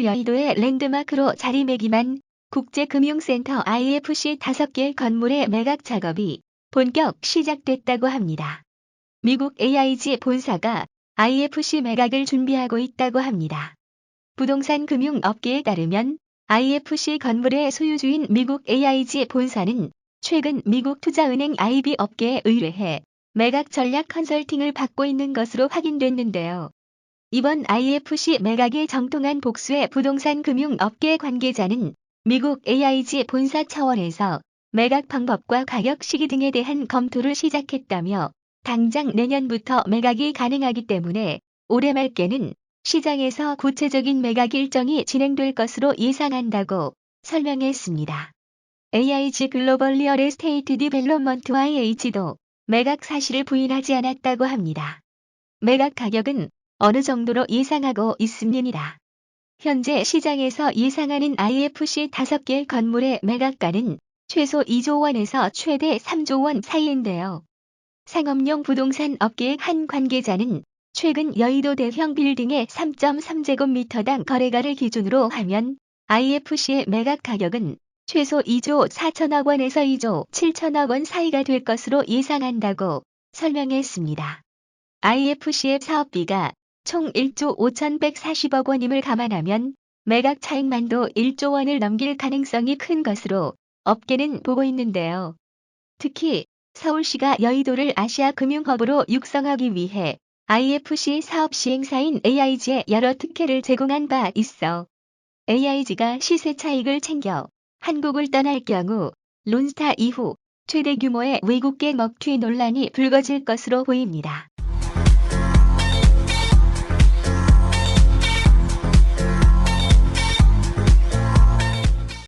서울 여의도의 랜드마크로 자리매김한 국제금융센터 IFC 5개 건물의 매각 작업이 본격 시작됐다고 합니다. 미국 AIG 본사가 IFC 매각을 준비하고 있다고 합니다. 부동산 금융 업계에 따르면 IFC 건물의 소유주인 미국 AIG 본사는 최근 미국 투자은행 IB 업계에 의뢰해 매각 전략 컨설팅을 받고 있는 것으로 확인됐는데요. 이번 IFC 매각에 정통한 복수의 부동산 금융 업계 관계자는 미국 AIG 본사 차원에서 매각 방법과 가격 시기 등에 대한 검토를 시작했다며 당장 내년부터 매각이 가능하기 때문에 올해 말께는 시장에서 구체적인 매각 일정이 진행될 것으로 예상한다고 설명했습니다. AIG 글로벌 리얼 에스테이트 디벨롭먼트 IH도 매각 사실을 부인하지 않았다고 합니다. 매각 가격은 어느 정도로 예상하고 있습니다. 현재 시장에서 예상하는 IFC 5개 건물의 매각가는 최소 2조 원에서 최대 3조 원 사이인데요. 상업용 부동산 업계의 한 관계자는 최근 여의도 대형 빌딩의 3.3제곱미터당 거래가를 기준으로 하면 IFC의 매각 가격은 최소 2조 4천억 원에서 2조 7천억 원 사이가 될 것으로 예상한다고 설명했습니다. IFC의 사업비가 총 1조 5,140억 원임을 감안하면 매각 차익만도 1조 원을 넘길 가능성이 큰 것으로 업계는 보고 있는데요. 특히 서울시가 여의도를 아시아 금융허브로 육성하기 위해 IFC 사업 시행사인 AIG에 여러 특혜를 제공한 바 있어 AIG가 시세 차익을 챙겨 한국을 떠날 경우 론스타 이후 최대 규모의 외국계 먹튀 논란이 불거질 것으로 보입니다.